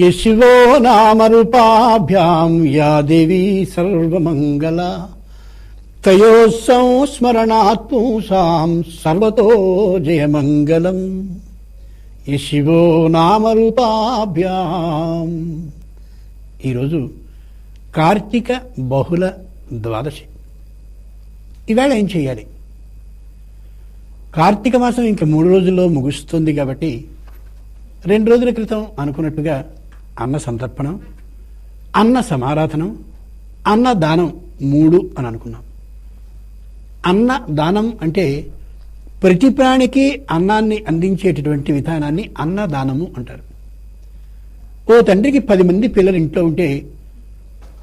యశివో నామరూపాభ్యాం yeah దేవీ సర్వమంగళ. తయో సంస్మరణాత్ పూసాం సర్వతో జయమంగళం. యశివో నామరూపాభ్యాం. ఈరోజు కార్తీక బహుళ ద్వాదశి. ఈవేళ ఏం చేయాలి? కార్తీక మాసం ఇంకా మూడు రోజుల్లో ముగుస్తుంది కాబట్టి రెండు రోజుల క్రితం అనుకున్నట్టుగా అన్న సంతర్పణం అన్న సమారాధనం అన్న దానం మూడు అని అనుకున్నాం. అన్న దానం అంటే ప్రతి ప్రాణికి అన్నాన్ని అందించేటటువంటి విధానాన్ని అన్నదానము అంటారు. ఓ తండ్రికి పది మంది పిల్లలు ఇంట్లో ఉంటే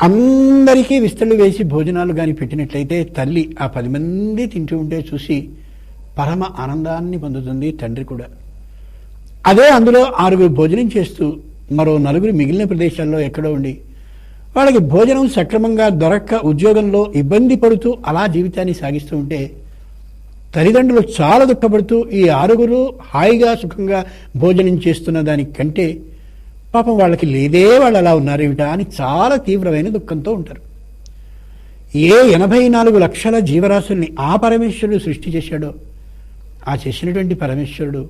అందరికీ విస్తళ్ళు వేసి భోజనాలు కానీ పెట్టినట్లయితే తల్లి ఆ పది మంది తింటూ ఉంటే చూసి పరమ ఆనందాన్ని పొందుతుంది తండ్రి కూడా. అదే అందులో ఆరుగురు భోజనం చేస్తూ మరో నలుగురు మిగిలిన ప్రదేశాల్లో ఎక్కడో ఉండి వాళ్ళకి భోజనం సక్రమంగా దొరక్క ఉద్యోగంలో ఇబ్బంది పడుతూ అలా జీవితాన్ని సాగిస్తూ ఉంటే తల్లిదండ్రులు చాలా దుఃఖపడుతూ ఈ ఆరుగురు హాయిగా సుఖంగా భోజనం చేస్తున్న దానికంటే పాపం వాళ్ళకి లేదే వాళ్ళు అలా ఉన్నారేమిటా అని చాలా తీవ్రమైన దుఃఖంతో ఉంటారు. ఏ ఎనభై నాలుగు లక్షల జీవరాశుల్ని ఆ పరమేశ్వరుడు సృష్టి చేశాడో ఆ చేసినటువంటి పరమేశ్వరుడు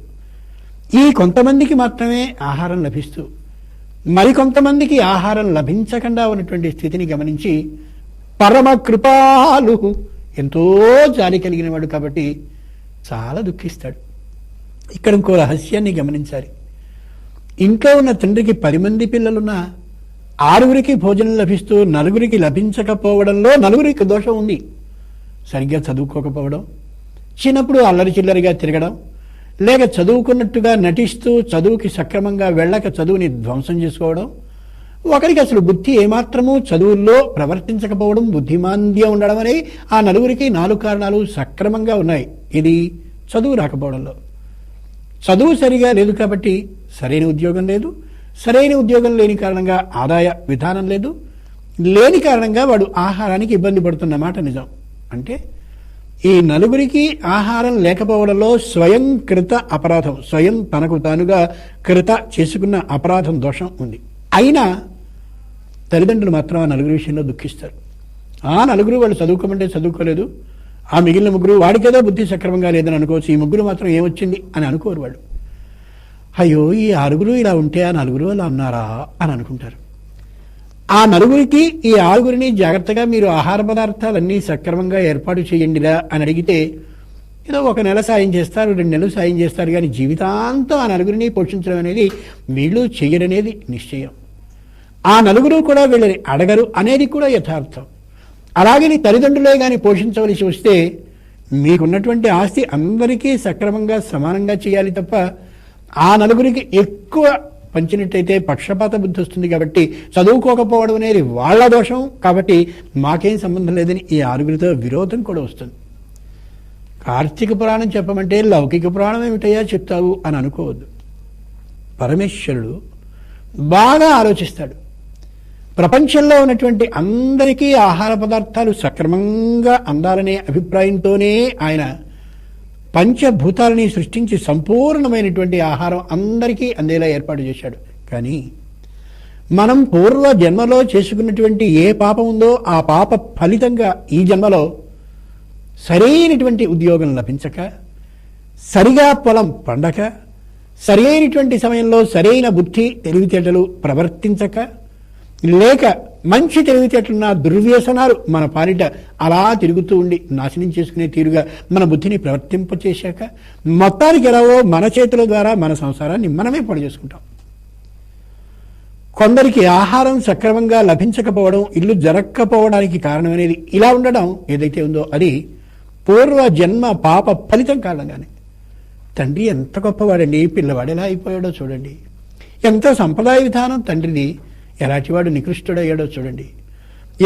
ఈ కొంతమందికి మాత్రమే ఆహారం లభిస్తూ మరికొంతమందికి ఆహారం లభించకుండా ఉన్నటువంటి స్థితిని గమనించి పరమ కృపాలు ఎంతో జాలి కలిగిన వాడు కాబట్టి చాలా దుఃఖిస్తాడు. ఇక్కడ ఇంకో రహస్యాన్ని గమనించాలి. ఇంట్లో ఉన్న తండ్రికి పది మంది పిల్లలున్న ఆరుగురికి భోజనం లభిస్తూ నలుగురికి లభించకపోవడంలో నలుగురికి దోషం ఉంది. సరిగ్గా చదువుకోకపోవడం చిన్నప్పుడు అల్లరి చిల్లరిగా తిరగడం లేక చదువుకున్నట్టుగా నటిస్తూ చదువుకి సక్రమంగా వెళ్ళక చదువుని ధ్వంసం చేసుకోవడం? ఒకరికి అసలు బుద్ధి ఏమాత్రము చదువుల్లో ప్రవర్తించకపోవడం బుద్ధిమాంద్యం ఉండడం అనేవి ఆ నలుగురికి నాలుగు కారణాలు సక్రమంగా ఉన్నాయి. ఇది చదువు రాకపోవడంలో. చదువు సరిగా లేదు కాబట్టి సరైన ఉద్యోగం లేదు. సరైన ఉద్యోగం లేని కారణంగా ఆదాయ విధానం లేదు. లేని కారణంగా వాడు ఆహారానికి ఇబ్బంది పడుతున్నమాట నిజం. అంటే ఈ నలుగురికి ఆహారం లేకపోవడంలో స్వయం కృత అపరాధం స్వయం తనకు తానుగా కృత చేసుకున్న అపరాధం దోషం ఉంది. అయినా తల్లిదండ్రులు మాత్రం ఆ నలుగురు విషయంలో దుఃఖిస్తారు. ఆ నలుగురు వాళ్ళు చదువుకోమంటే చదువుకోలేదు. ఆ మిగిలిన ముగ్గురు వాడికేదో బుద్ధి సక్రమంగా లేదని అనుకోవచ్చు. ఈ ముగ్గురు మాత్రం ఏమొచ్చింది అని అనుకోరు వాళ్ళు. అయ్యో ఈ ఆరుగురు ఇలా ఉంటే ఆ నలుగురు అలా ఉన్నారా అని అనుకుంటారు. ఆ నలుగురికి ఈ ఆరుగురిని జాగ్రత్తగా మీరు ఆహార పదార్థాలన్నీ సక్రమంగా ఏర్పాటు చేయండిరా అని అడిగితే ఏదో ఒక నెల సాయం చేస్తారు రెండు నెలలు సాయం చేస్తారు కానీ జీవితాంతం ఆ నలుగురిని పోషించడం అనేది వీళ్ళు చెయ్యరనేది నిశ్చయం. ఆ నలుగురు కూడా వీళ్ళని అడగరు అనేది కూడా యథార్థం. అలాగని తల్లిదండ్రులే కానీ పోషించవలసి వస్తే మీకున్నటువంటి ఆస్తి అందరికీ సక్రమంగా సమానంగా చేయాలి తప్ప ఆ నలుగురికి ఎక్కువ పంచినట్టయితే పక్షపాత బుద్ధి వస్తుంది కాబట్టి చదువుకోకపోవడం అనేది వాళ్ళ దోషం. కాబట్టి మాకేం సంబంధం లేదని ఈ ఆరుగురితో విరోధం కూడా వస్తుంది. కార్తీక పురాణం చెప్పమంటే లౌకిక పురాణం ఏమిటయ్యా చెప్తావు అని అనుకోవద్దు. పరమేశ్వరుడు బాగా ఆలోచిస్తాడు. ప్రపంచంలో ఉన్నటువంటి అందరికీ ఆహార పదార్థాలు సక్రమంగా అందాలనే అభిప్రాయంతోనే ఆయన పంచభూతాలని సృష్టించి సంపూర్ణమైనటువంటి ఆహారం అందరికీ అందేలా ఏర్పాటు చేశాడు. కానీ మనం పూర్వ జన్మలో చేసుకున్నటువంటి ఏ పాపం ఉందో ఆ పాప ఫలితంగా ఈ జన్మలో సరైనటువంటి ఉద్యోగం లభించక సరిగా పొలం పండక సరైనటువంటి సమయంలో సరైన బుద్ధి తెలివితేటలు ప్రవర్తించక లేక మంచి తెలివితేటలున్న దుర్వ్యసనాలు మన పాలిట అలా తిరుగుతూ ఉండి నాశనం చేసుకునే తీరుగా మన బుద్ధిని ప్రవర్తింపచేశాక మొత్తానికి ఎలావో మన చేతుల ద్వారా మన సంసారాన్ని మనమే పాడు చేసుకుంటాం. కొందరికి ఆహారం సక్రమంగా లభించకపోవడం ఇల్లు జరగకపోవడానికి కారణం అనేది ఇలా ఉండడం ఏదైతే ఉందో అది పూర్వ జన్మ పాప ఫలితం కారణంగానే. తండ్రి ఎంత గొప్పవాడండి పిల్లవాడు ఎలా అయిపోయాడో చూడండి. ఎంత సంప్రదాయ విధానం తండ్రిది ఎలాంటివాడు నికృష్టుడయ్యాడో చూడండి.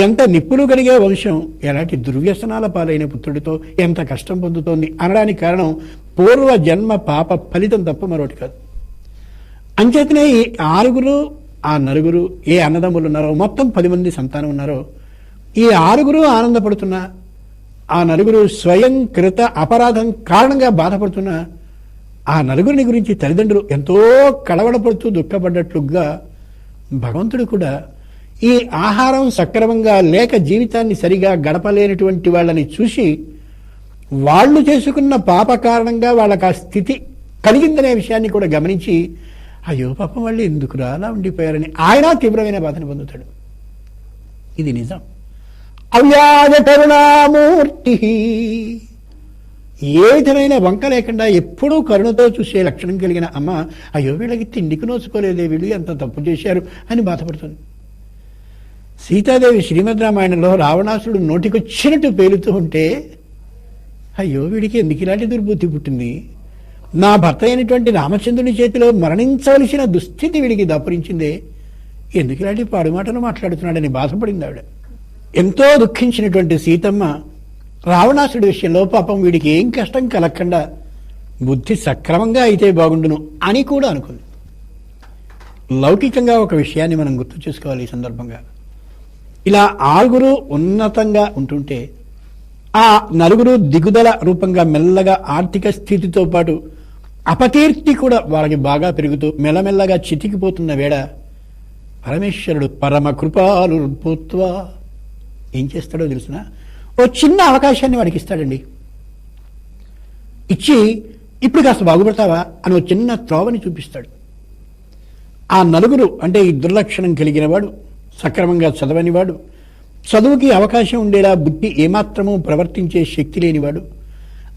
ఎంత నిప్పులు కలిగే వంశం ఎలాంటి దుర్వ్యసనాల పాలైన పుత్రుడితో ఎంత కష్టం పొందుతోంది అనడానికి కారణం పూర్వ జన్మ పాప ఫలితం తప్ప మరొకటి కాదు. అంచేతనే ఈ ఆరుగురు ఆ నలుగురు ఏ అన్నదమ్ములు ఉన్నారో మొత్తం పది మంది సంతానం ఉన్నారో ఈ ఆరుగురు ఆనందపడుతున్న ఆ నలుగురు స్వయం కృత అపరాధం కారణంగా బాధపడుతున్న ఆ నలుగురిని గురించి తల్లిదండ్రులు ఎంతో కడవడపడుతూ దుఃఖపడ్డట్లుగా భగవంతుడు కూడా ఈ ఆహారం సక్రమంగా లేక జీవితాన్ని సరిగా గడపలేనటువంటి వాళ్ళని చూసి వాళ్ళు చేసుకున్న పాప కారణంగా వాళ్ళకి ఆ స్థితి కలిగిందనే విషయాన్ని కూడా గమనించి అయ్యో పాపం వాళ్ళు ఎందుకురా అలా ఉండిపోయారని ఆయన తీవ్రమైన బాధను పొందుతాడు. ఇది నిజం. అవ్యాజ కరుణామూర్తి ఏ విధమైన వంక లేకుండా ఎప్పుడూ కరుణతో చూసే లక్షణం కలిగిన అమ్మ అయ్యో వీళ్ళకి తిండికి నోచుకోలేదే వీళ్ళు ఎంత తప్పు చేశారు అని బాధపడుతుంది. సీతాదేవి శ్రీమద్ రామాయణంలో రావణాసుడు నోటికొచ్చినట్టు పేలుతూ ఉంటే అయ్యో వీడికి ఎందుకు ఇలాంటి దుర్బుద్ధి పుట్టింది? నా భర్త అయినటువంటి రామచంద్రుని చేతిలో మరణించవలసిన దుస్థితి వీడికి దాపురించిందే. ఎందుకు ఇలాంటి పాడుమాటలు మాట్లాడుతున్నాడని బాధపడింది ఆవిడ. ఎంతో దుఃఖించినటువంటి సీతమ్మ రావణాసుడి విషయంలో పాపం వీడికి ఏం కష్టం కలగకుండా బుద్ధి సక్రమంగా అయితే బాగుండును అని కూడా అనుకుంది. లౌకికంగా ఒక విషయాన్ని మనం గుర్తు చేసుకోవాలి ఈ సందర్భంగా. ఇలా ఆరుగురు ఉన్నతంగా ఉంటుంటే ఆ నలుగురు దిగుదల రూపంగా మెల్లగా ఆర్థిక స్థితితో పాటు అపకీర్తి కూడా వాళ్ళకి బాగా పెరుగుతూ మెల్లమెల్లగా చితికిపోతున్న వేళ పరమేశ్వరుడు పరమ కృపాలు ఏం చేస్తాడో తెలిసినా? ఓ చిన్న అవకాశాన్ని వాడికి ఇస్తాడండి. ఇచ్చి ఇప్పుడు కాస్త బాగుపడతావా? అని ఓ చిన్న త్రోవని చూపిస్తాడు. ఆ నలుగురు అంటే ఈ దుర్లక్షణం కలిగిన వాడు సక్రమంగా చదవనివాడు చదువుకి అవకాశం ఉండేలా బుద్ధి ఏమాత్రమూ ప్రవర్తించే శక్తి లేనివాడు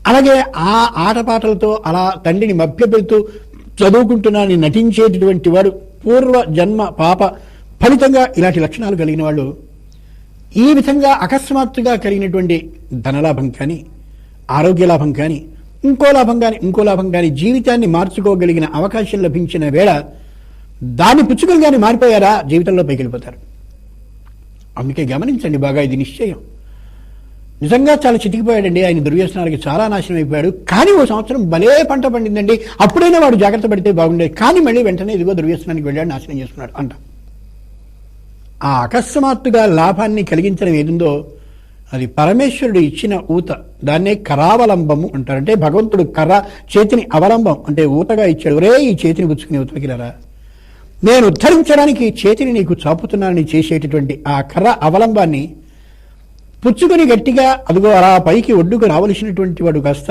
అలాగే ఆ ఆటపాటలతో అలా తండ్రిని మభ్యపెడుతూ చదువుకుంటున్నాని నటించేటటువంటి వాడు పూర్వ జన్మ పాప ఫలితంగా ఇలాంటి లక్షణాలు కలిగిన వాళ్ళు ఈ విధంగా అకస్మాత్తుగా కలిగినటువంటి ధనలాభం కానీ ఆరోగ్య లాభం కానీ ఇంకో లాభం కానీ ఇంకో లాభం కానీ జీవితాన్ని మార్చుకోగలిగిన అవకాశం లభించిన వేళ దాన్ని పుచ్చుకొని కానీ మారిపోయారా? జీవితంలో పైకి వెళ్ళిపోతారు అందుకే గమనించండి బాగా ఇది నిశ్చయం. నిజంగా చాలా చితికిపోయాడండి. ఆయన దుర్వ్యసనాలకి చాలా నాశనం అయిపోయాడు. కానీ ఓ సంవత్సరం భలే పంట పండిందండి. అప్పుడైనా వాడు జాగ్రత్త పడితే బాగుండేది. కానీ మళ్ళీ వెంటనే ఇదిగో దుర్వ్యసనానికి వెళ్ళాడు నాశనం చేసుకున్నాడు అంట. ఆ అకస్మాత్తుగా లాభాన్ని కలిగించడం ఏదుందో అది పరమేశ్వరుడు ఇచ్చిన ఊత. దాన్నే కరావలంబము అంటారు. అంటే భగవంతుడు కర్ర చేతిని అవలంబం. అంటే ఊతగా ఇచ్చాడు. ఒరే ఈ చేతిని పుచ్చుకుని ఊతకి రారా నేను ఉద్ధరించడానికి చేతిని నీకు చాపుతున్నానని చేసేటటువంటి ఆ కర్ర అవలంబాన్ని పుచ్చుకొని గట్టిగా అదిగో అలా పైకి ఒడ్డుకు రావలసినటువంటి వాడు కాస్త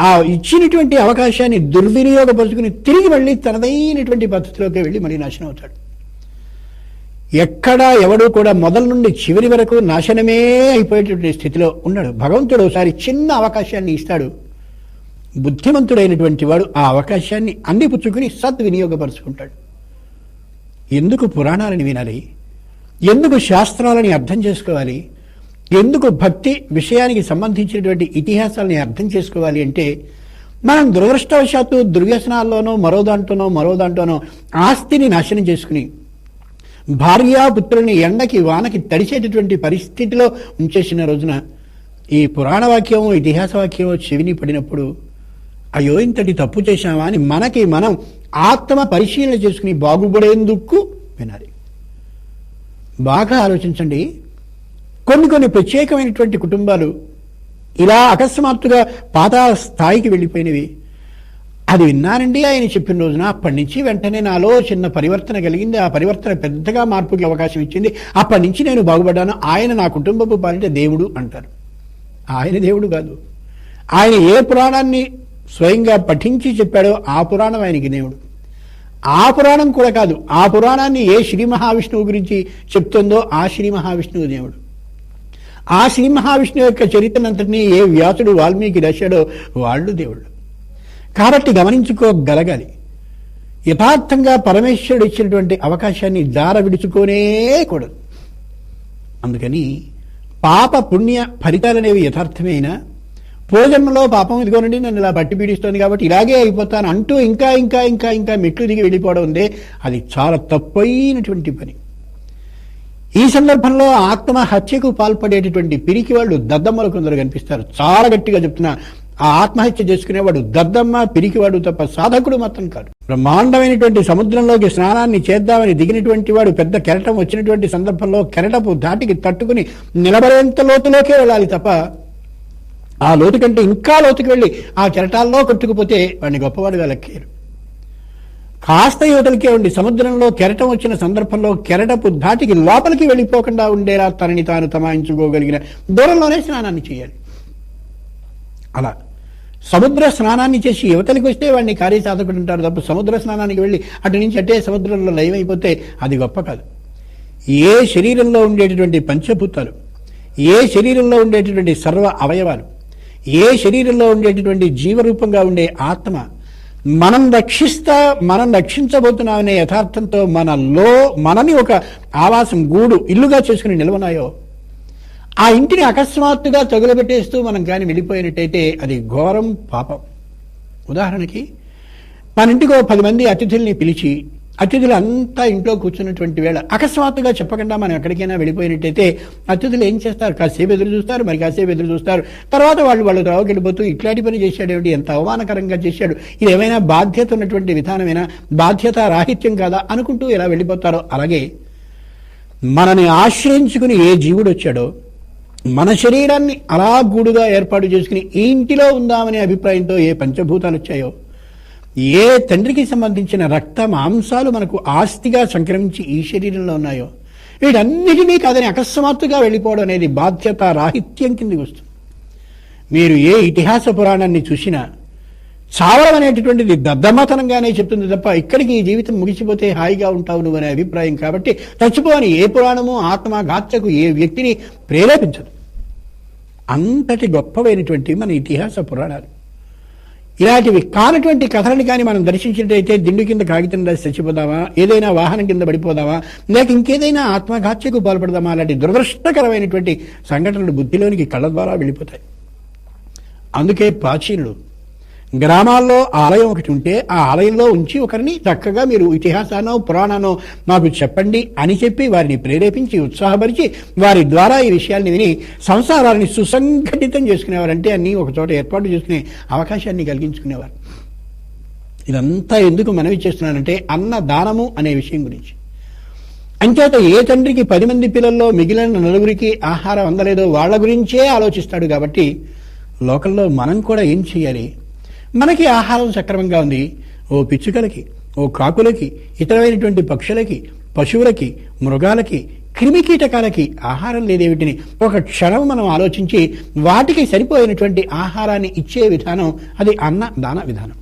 ఆ ఇచ్చినటువంటి అవకాశాన్ని దుర్వినియోగపరుచుకుని తిరిగి మళ్ళీ తనదైనటువంటి పద్ధతిలోకి వెళ్ళి మళ్ళీ నాశనం అవుతాడు. ఎక్కడా ఎవడు కూడా మొదల నుండి చివరి వరకు నాశనమే అయిపోయేటువంటి స్థితిలో ఉన్నాడు. భగవంతుడు ఒకసారి చిన్న అవకాశాన్ని ఇస్తాడు. బుద్ధిమంతుడైనటువంటి వాడు ఆ అవకాశాన్ని అందిపుచ్చుకుని సద్వినియోగపరుచుకుంటాడు. ఎందుకు పురాణాలను వినాలి? ఎందుకు శాస్త్రాలని అర్థం చేసుకోవాలి? ఎందుకు భక్తి విషయానికి సంబంధించినటువంటి ఇతిహాసాలని అర్థం చేసుకోవాలి అంటే మనం దురదృష్టవశాత్తు దుర్వ్యసనాల్లోనో మరో దాంట్లోనో మరో దాంట్లోనో ఆస్తిని నాశనం చేసుకుని భార్యాపుత్రుని ఎండకి వానకి తడిచేటటువంటి పరిస్థితిలో ఉంచేసిన రోజున ఈ పురాణ వాక్యమో ఇతిహాస వాక్యమో చెవిని పడినప్పుడు అయ్యో ఇంతటి తప్పు చేశామా అని మనకి మనం ఆత్మ పరిశీలన చేసుకుని బాగుపడేందుకు వినాలి. బాగా ఆలోచించండి. కొన్ని కొన్ని ప్రత్యేకమైనటువంటి కుటుంబాలు ఇలా అకస్మాత్తుగా పాత స్థాయికి వెళ్ళిపోయినవి. అది విన్నానండి ఆయన చెప్పిన రోజున. అప్పటి నుంచి వెంటనే నాలో చిన్న పరివర్తన కలిగింది. ఆ పరివర్తన పెద్దగా మార్పుకి అవకాశం ఇచ్చింది. అప్పటి నుంచి నేను బాగుపడ్డాను. ఆయన నా కుటుంబపు పాలిట దేవుడు అంటారు. ఆయన దేవుడు కాదు. ఆయన ఏ పురాణాన్ని స్వయంగా పఠించి చెప్పాడో ఆ పురాణం ఆయనకి దేవుడు. ఆ పురాణం కూడా కాదు. ఆ పురాణాన్ని ఏ శ్రీ మహావిష్ణువు గురించి చెప్తుందో ఆ శ్రీ మహావిష్ణువు దేవుడు. ఆ శ్రీ మహావిష్ణువు యొక్క చరిత్రనంతటినీ ఏ వ్యాసుడు వాల్మీకి రాశాడో వాళ్ళు దేవుళ్ళు. కాబట్టి గమనించుకోగలగాలి. యథార్థంగా పరమేశ్వరుడు ఇచ్చినటువంటి అవకాశాన్ని దార విడుచుకోనే కూడదు అందుకని పాప పుణ్య ఫలితాలనేవి యథార్థమైనా పూజన్మలో పాపం ఇదిగోనండి నన్ను ఇలా బట్టి పీడిస్తోంది కాబట్టి ఇలాగే అయిపోతాను అంటూ ఇంకా ఇంకా ఇంకా ఇంకా మెట్లు దిగి వెళ్ళిపోవడం ఉందే అది చాలా తప్పైనటువంటి పని. ఈ సందర్భంలో ఆత్మహత్యకు పాల్పడేటటువంటి పిరికి వాళ్ళు దద్దమ్మలు కొందరు కనిపిస్తారు. చాలా గట్టిగా చెప్తున్నా ఆ ఆత్మహత్య చేసుకునేవాడు దద్దమ్మ పిరికివాడు తప్ప సాధకుడు మాత్రం కాదు బ్రహ్మాండమైనటువంటి సముద్రంలోకి స్నానాన్ని చేద్దామని దిగినటువంటి వాడు పెద్ద కెరటం వచ్చినటువంటి సందర్భంలో కెరటపు ధాటికి తట్టుకుని నిలబడేంత లోతులోకే వెళ్ళాలి తప్ప ఆ లోతు కంటే ఇంకా లోతుకి వెళ్ళి ఆ కెరటాల్లో కొట్టుకుపోతే వాడిని గొప్పవాడుగా లెక్కారు కాస్త యువతలకే ఉండి సముద్రంలో కెరటం వచ్చిన సందర్భంలో కెరటపు ధాటికి లోపలికి వెళ్ళిపోకుండా ఉండేలా తనని తాను తమాయించుకోగలిగిన దూరంలోనే స్నానాన్ని చేయాలి. అలా సముద్ర స్నానాన్ని చేసి యువతలకి వస్తే వాడిని కార్యసాధకుడు అంటారు తప్ప సముద్ర స్నానానికి వెళ్ళి అటు నుంచి అట్టే సముద్రంలో లయమైపోతే అది గొప్ప కాదు ఏ శరీరంలో ఉండేటటువంటి పంచభూతాలు ఏ శరీరంలో ఉండేటటువంటి సర్వ అవయవాలు ఏ శరీరంలో ఉండేటటువంటి జీవరూపంగా ఉండే ఆత్మ మనం రక్షిస్తా మనం రక్షించబోతున్నామనే యథార్థంతో మనలో మనని ఒక ఆవాసం గూడు ఇల్లుగా చేసుకుని నిలవనాయో? ఆ ఇంటిని అకస్మాత్తుగా తగులబెట్టేస్తూ మనం కానీ వెళ్ళిపోయినట్టయితే అది ఘోరం పాపం. ఉదాహరణకి మన ఇంటికో పది మంది అతిథుల్ని పిలిచి అతిథులు అంతా ఇంట్లో కూర్చున్నటువంటి వేళ అకస్మాత్తుగా చెప్పకుండా మనం ఎక్కడికైనా వెళ్ళిపోయినట్టయితే అతిథులు ఏం చేస్తారు? కాసేపు ఎదురు చూస్తారు మరి కాసేపు ఎదురు చూస్తారు. తర్వాత వాళ్ళు వాళ్ళు రావు వెళ్ళిపోతూ ఇట్లాంటి పని చేశాడు ఏమిటి? ఎంత అవమానకరంగా చేశాడు? ఇది ఏమైనా బాధ్యత ఉన్నటువంటి విధానమైనా? బాధ్యత రాహిత్యం కాదా? అనుకుంటూ ఇలా వెళ్ళిపోతారో అలాగే మనని ఆశ్రయించుకుని ఏ జీవుడు వచ్చాడో మన శరీరాన్ని అలా గూడుగా ఏర్పాటు చేసుకుని ఇంటిలో ఉందామనే అభిప్రాయంతో ఏ పంచభూతాలు వచ్చాయో ఏ తండ్రికి సంబంధించిన రక్త మాంసాలు మనకు ఆస్తిగా సంక్రమించి ఈ శరీరంలో ఉన్నాయో వీటన్నిటినీ కాదని అకస్మాత్తుగా వెళ్ళిపోవడం అనేది బాధ్యత రాహిత్యం కిందకి వస్తుంది. మీరు ఏ ఇతిహాస పురాణాన్ని చూసినా చావడం అనేటటువంటిది దద్దమ్మతనంగానే చెప్తుంది తప్ప ఇక్కడికి ఈ జీవితం ముగిసిపోతే హాయిగా ఉంటావు నువ్వు అనే అభిప్రాయం కాబట్టి చచ్చిపోని ఏ పురాణము ఆత్మ గాత్రకు ఏ వ్యక్తిని ప్రేరేపించదు. అంతటి గొప్పవైనటువంటి మన ఇతిహాస పురాణాలు. ఇలాంటివి కానటువంటి కథలను కానీ మనం దర్శించినట్టయితే దిండు కింద కాగితం రాసి చచ్చిపోదామా? ఏదైనా వాహనం కింద పడిపోదామా? లేక ఇంకేదైనా ఆత్మఘాత్యకు పాల్పడదామా? అలాంటి దురదృష్టకరమైనటువంటి సంఘటనలు బుద్ధిలోనికి కళ్ళ ద్వారా వెళ్ళిపోతాయి. అందుకే ప్రాచీనుడు గ్రామాల్లో ఆలయం ఒకటి ఉంటే ఆ ఆలయంలో ఉంచి ఒకరిని చక్కగా మీరు ఇతిహాసానో పురాణానో మాకు చెప్పండి అని చెప్పి వారిని ప్రేరేపించి ఉత్సాహపరిచి వారి ద్వారా ఈ విషయాల్ని విని సంసారాన్ని సుసంఘటితం చేసుకునేవారంటే అన్ని ఒక చోట ఏర్పాటు చేసుకునే అవకాశాన్ని కలిగించుకునేవారు. ఇదంతా ఎందుకు మనవి చేస్తున్నానంటే అన్న దానము అనే విషయం గురించి. అంచేత ఏ తండ్రికి పది మంది పిల్లల్లో మిగిలిన నలుగురికి ఆహారం అందలేదో వాళ్ళ గురించే ఆలోచిస్తాడు కాబట్టి లోకల్లో మనం కూడా ఏం చేయాలి? మనకి ఆహారం సక్రమంగా ఉంది. ఓ పిచ్చుకలకి ఓ కాకులకి ఇతరమైనటువంటి పక్షులకి పశువులకి మృగాలకి క్రిమికీటకాలకి ఆహారం లేదేమిటిని ఒక క్షణం మనం ఆలోచించి వాటికి సరిపోయినటువంటి ఆహారాన్ని ఇచ్చే విధానం అది అన్న దాన విధానం.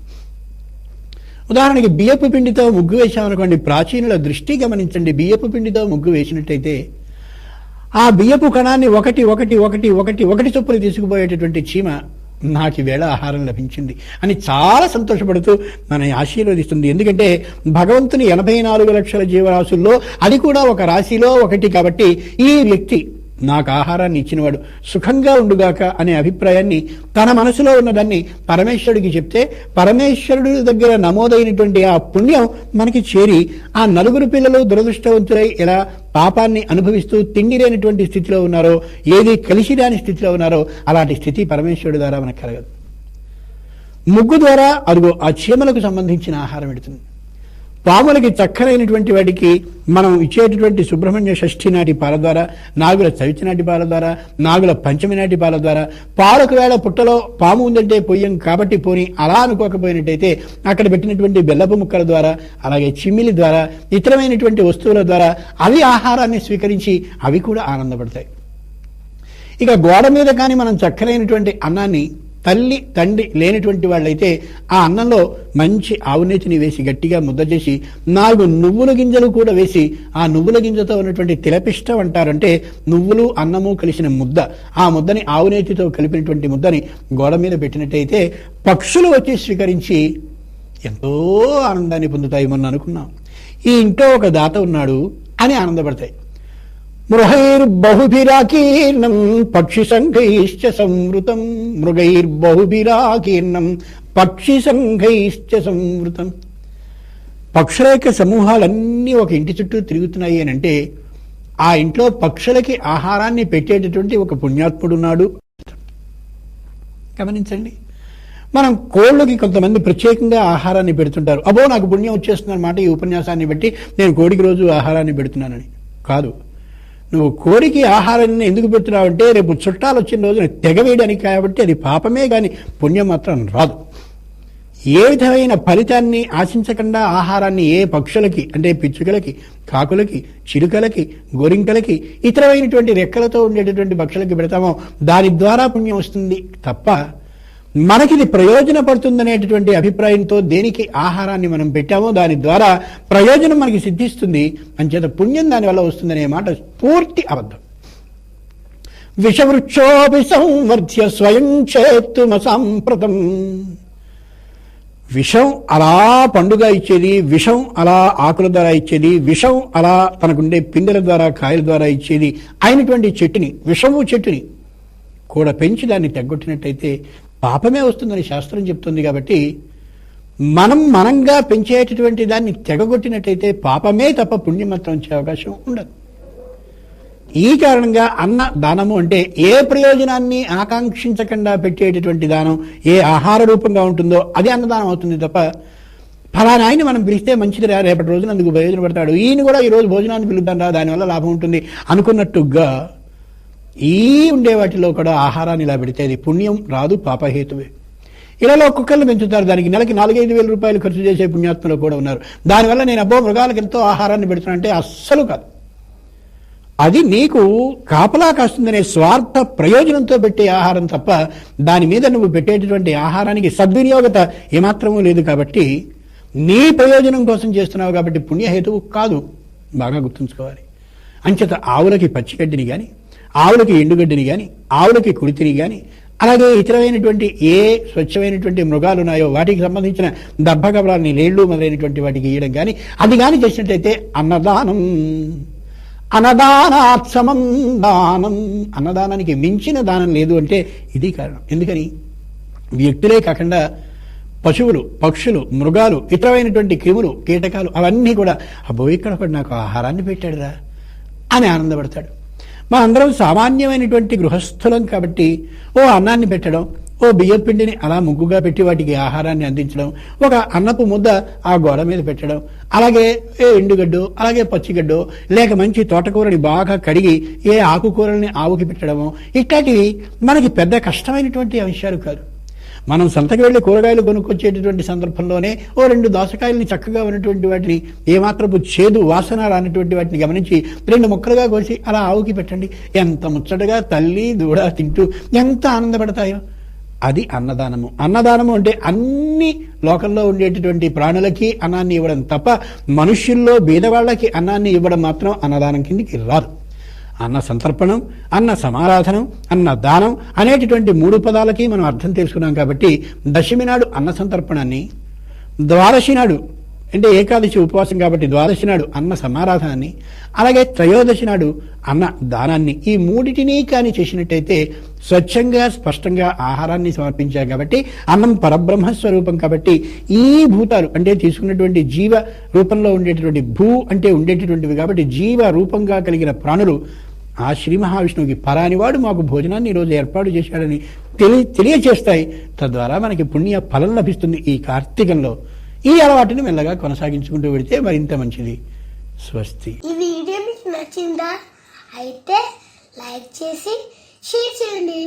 ఉదాహరణకి బియ్యపు పిండితో ముగ్గు వేశామనుకోండి ప్రాచీనుల దృష్టి గమనించండి. బియ్యపు పిండితో ముగ్గు వేసినట్టయితే ఆ బియ్యపు కణాన్ని ఒకటి ఒకటి ఒకటి ఒకటి ఒకటి చొప్పులు తీసుకుపోయేటటువంటి చీమ నాకు వేళ ఆహారం లభించింది అని చాలా సంతోషపడుతూ మన ఆశీర్వదిస్తుంది. ఎందుకంటే భగవంతుని ఎనభై నాలుగు లక్షల జీవరాశుల్లో అది కూడా ఒక రాశిలో ఒకటి కాబట్టి ఈ వ్యక్తి నాకు ఆహారాన్ని ఇచ్చినవాడు సుఖంగా ఉండుగాక అనే అభిప్రాయాన్ని తన మనసులో ఉన్నదాన్ని పరమేశ్వరుడికి చెప్తే పరమేశ్వరుడి దగ్గర నమోదైనటువంటి ఆ పుణ్యం మనకి చేరి ఆ నలుగురు పిల్లలు దురదృష్టవంతులై ఎలా పాపాన్ని అనుభవిస్తూ తిండి లేనటువంటి స్థితిలో ఉన్నారో ఏది కలిసి రాని స్థితిలో ఉన్నారో అలాంటి స్థితి పరమేశ్వరుడు ద్వారా మనకు కలగదు. ముగ్గు ద్వారా అదిగో ఆ చీమలకు సంబంధించిన ఆహారం పెడుతుంది పాములకి చక్కనైనటువంటి వాటికి మనం ఇచ్చేటటువంటి సుబ్రహ్మణ్య షష్ఠి నాటి పాల ద్వారా నాగుల చవితి నాటి పాల ద్వారా నాగుల పంచమి నాటి పాల ద్వారా పాలకు వేళ పుట్టలో పాము ఉందంటే పొయ్యం కాబట్టి పోని అలా అనుకోకపోయినట్టయితే అక్కడ పెట్టినటువంటి బెల్లపు ముక్కల ద్వారా అలాగే చిమ్మిలి ద్వారా ఇతరమైనటువంటి వస్తువుల ద్వారా అవి ఆహారాన్ని స్వీకరించి అవి కూడా ఆనందపడతాయి. ఇక గోడ మీద కానీ మనం చక్కనైనటువంటి అన్నాన్ని తల్లి తండ్రి లేనటువంటి వాళ్ళైతే ఆ అన్నంలో మంచి ఆవునేతిని వేసి గట్టిగా ముద్ద చేసి నాలుగు నువ్వుల గింజలు కూడా వేసి ఆ నువ్వుల గింజతో ఉన్నటువంటి తిలపిష్టం అంటారంటే నువ్వులు అన్నము కలిసిన ముద్ద. ఆ ముద్దని ఆవునేతితో కలిపినటువంటి ముద్దని గోడ మీద పెట్టినట్టయితే పక్షులు వచ్చి స్వీకరించి ఎంతో ఆనందాన్ని పొందుతాయి మొన్న అనుకున్నాం. ఈ ఇంట్లో ఒక దాత ఉన్నాడు అని ఆనందపడతాయి. మృహైర్బహుభిరాకీర్ణం పక్షి సంఘైశ్చ సంవృతం. మృగైర్బహుభిరాకీర్ణం పక్షి సంఘైశ్చ సంవృతం. పక్షుల యొక్క సమూహాలన్నీ ఒక ఇంటి చుట్టూ తిరుగుతున్నాయి అని అంటే ఆ ఇంట్లో పక్షులకి ఆహారాన్ని పెట్టేటటువంటి ఒక పుణ్యాత్ముడు ఉన్నాడు. గమనించండి. మనం కోళ్ళకి కొంతమంది ప్రత్యేకంగా ఆహారాన్ని పెడుతుంటారు. అబో నాకు పుణ్యం వచ్చేస్తుంది అనమాట ఈ ఉపన్యాసాన్ని బట్టి. నేను కోడికి రోజు ఆహారాన్ని పెడుతున్నానని. కాదు. నువ్వు కోరికి ఆహారాన్ని ఎందుకు పెడుతున్నావు అంటే రేపు చుట్టాలు వచ్చిన రోజున తెగవేయడానికి కాబట్టి అది పాపమే కానీ పుణ్యం మాత్రం రాదు. ఏ విధమైన ఫలితాన్ని ఆశించకుండా ఆహారాన్ని ఏ పక్షులకి అంటే పిచ్చుకలకి కాకులకి చిలుకలకి గోరింకలకి ఇతరమైనటువంటి రెక్కలతో ఉండేటటువంటి పక్షులకి పెడతామో దాని ద్వారా పుణ్యం వస్తుంది తప్ప మనకిది ప్రయోజనపడుతుందనేటటువంటి అభిప్రాయంతో దేనికి ఆహారాన్ని మనం పెట్టామో దాని ద్వారా ప్రయోజనం మనకి సిద్ధిస్తుంది. అంచేత పుణ్యం దానివల్ల వస్తుందనే మాట పూర్తి అబద్ధం. విషవృక్షోపి సంవర్ధ్య స్వయం చేత్తుమసాంప్రతం విషం అలా పండుగ ఇచ్చేది విషం అలా ఆకుల ద్వారా ఇచ్చేది విషం అలా తనకుండే పిందెల ద్వారా కాయల ద్వారా ఇచ్చేది అయినటువంటి చెట్టుని విషము చెట్టుని కూడా పెంచి దాన్ని తగ్గొట్టినట్టయితే పాపమే వస్తుందని శాస్త్రం చెప్తుంది కాబట్టి మనం మనంగా పెంచేటటువంటి దాన్ని తెగగొట్టినట్టయితే పాపమే తప్ప పుణ్యం మాత్రం వచ్చే అవకాశం ఉండదు. ఈ కారణంగా అన్న దానము అంటే ఏ ప్రయోజనాన్ని ఆకాంక్షించకుండా పెట్టేటటువంటి దానం ఏ ఆహార రూపంగా ఉంటుందో అది అన్నదానం అవుతుంది తప్ప ఫలానా ఆయన మనం పిలిస్తే మంచిదిరా రేపటి రోజున అందుకు ప్రయోజనపడతాడు ఈయన కూడా ఈ రోజు భోజనాన్ని పిలుద్దాం రా దానివల్ల లాభం ఉంటుంది అనుకున్నట్టుగా ఈ ఉండే వాటిలో కూడా ఆహారాన్ని ఇలా పెడితే అది పుణ్యం రాదు పాపహేతువే. ఇలాలో కుక్కర్లు పెంచుతారు. దానికి నెలకి నాలుగైదు వేల రూపాయలు ఖర్చు చేసే పుణ్యాత్మలు కూడా ఉన్నారు. దానివల్ల నేను అబ్బో మృగాలకు ఎంతో ఆహారాన్ని పెడుతున్నానంటే అస్సలు కాదు. అది నీకు కాపలా కాస్తుందనే స్వార్థ ప్రయోజనంతో పెట్టే ఆహారం తప్ప దాని మీద నువ్వు పెట్టేటటువంటి ఆహారానికి సద్వినియోగత ఏమాత్రమూ లేదు కాబట్టి నీ ప్రయోజనం కోసం చేస్తున్నావు కాబట్టి పుణ్యహేతువు కాదు. బాగా గుర్తుంచుకోవాలి. అంచేత ఆవులకి పచ్చిగడ్డిని కానీ ఆవులకి ఎండుగడ్డిని కానీ ఆవులకి కుడితిని కానీ అలాగే ఇతరమైనటువంటి ఏ స్వచ్ఛమైనటువంటి మృగాలు ఉన్నాయో వాటికి సంబంధించిన దబ్బకబలాన్ని నీళ్ళు మొదలైనటువంటి వాటికి ఇవ్వడం కానీ అది కానీ చేసినట్టయితే అన్నదానం. అనదానాత్సమం దానం. అన్నదానానికి మించిన దానం లేదు అంటే ఇది కారణం. ఎందుకని? వ్యక్తులే కాకుండా పశువులు పక్షులు మృగాలు ఇతరమైనటువంటి క్రిములు కీటకాలు అవన్నీ కూడా అబ్బో ఇక్కడ నాకు ఆహారాన్ని పెట్టాడురా అని ఆనందపడతాడు. మా అందరం సామాన్యమైనటువంటి గృహస్థులం కాబట్టి ఓ అన్నాన్ని పెట్టడం ఓ బియ్యం పిండిని అలా ముగ్గుగా పెట్టి వాటికి ఆహారాన్ని అందించడం ఒక అన్నపు ముద్ద ఆ గోడ మీద పెట్టడం అలాగే ఏ ఎండుగడ్డు అలాగే పచ్చిగడ్డు లేక మంచి తోటకూరని బాగా కడిగి ఏ ఆకుకూరల్ని ఆవుకి పెట్టడము ఇట్లాంటివి మనకి పెద్ద కష్టమైనటువంటి అంశాలు కాదు. మనం సంతకి వెళ్ళి కూరగాయలు కొనుక్కొచ్చేటటువంటి సందర్భంలోనే ఓ రెండు దోసకాయలని చక్కగా ఉన్నటువంటి వాటిని ఏమాత్రపు చేదు వాసన రానటువంటి వాటిని గమనించి రెండు ముక్కలుగా కోసి అలా ఆవుకి పెట్టండి. ఎంత ముచ్చటగా తల్లి దూడ తింటూ ఎంత ఆనందపడతాయో. అది అన్నదానము. అన్నదానము అంటే అన్ని లోకంలో ఉండేటటువంటి ప్రాణులకి అన్నాన్ని ఇవ్వడం తప్ప మనుష్యుల్లో బీదవాళ్ళకి అన్నాన్ని ఇవ్వడం మాత్రం అన్నదానం కిందికి రాదు. అన్న సంతర్పణం అన్న సమారాధనం అన్న దానం అనేటటువంటి మూడు పదాలకి మనం అర్థం తెలుసుకున్నాం కాబట్టి దశమి నాడు అన్న సంతర్పణాన్ని ద్వాదశి నాడు అంటే ఏకాదశి ఉపవాసం కాబట్టి ద్వాదశి నాడు అన్న సమారాధనాన్ని అలాగే త్రయోదశి నాడు అన్న దానాన్ని ఈ మూడిటిని కానీ చేసినట్టయితే స్వచ్ఛంగా స్పష్టంగా ఆహారాన్ని సమర్పించారు కాబట్టి అన్నం పరబ్రహ్మ స్వరూపం కాబట్టి ఈ భూతాలు అంటే తీసుకున్నటువంటి జీవ రూపంలో ఉండేటటువంటి భూ అంటే ఉండేటటువంటివి కాబట్టి జీవ రూపంగా కలిగిన ప్రాణులు ఆ శ్రీ మహావిష్ణువుకి పరానివాడు మాకు భోజనాన్ని ఈరోజు ఏర్పాటు చేశాడని తెలియ తెలియచేస్తాయి. తద్వారా మనకి పుణ్య ఫలం లభిస్తుంది ఈ కార్తీకంలో. ఈ అలవాటుని మెల్లగా కొనసాగించుకుంటూ పెడితే మరింత మంచిది. స్వస్తి. ఈ వీడియో మీకు నచ్చిందా? అయితే లైక్ చేసి షేర్ చేయండి.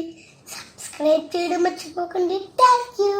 సబ్స్క్రైబ్ చేయడం మర్చిపోకండి. Thank you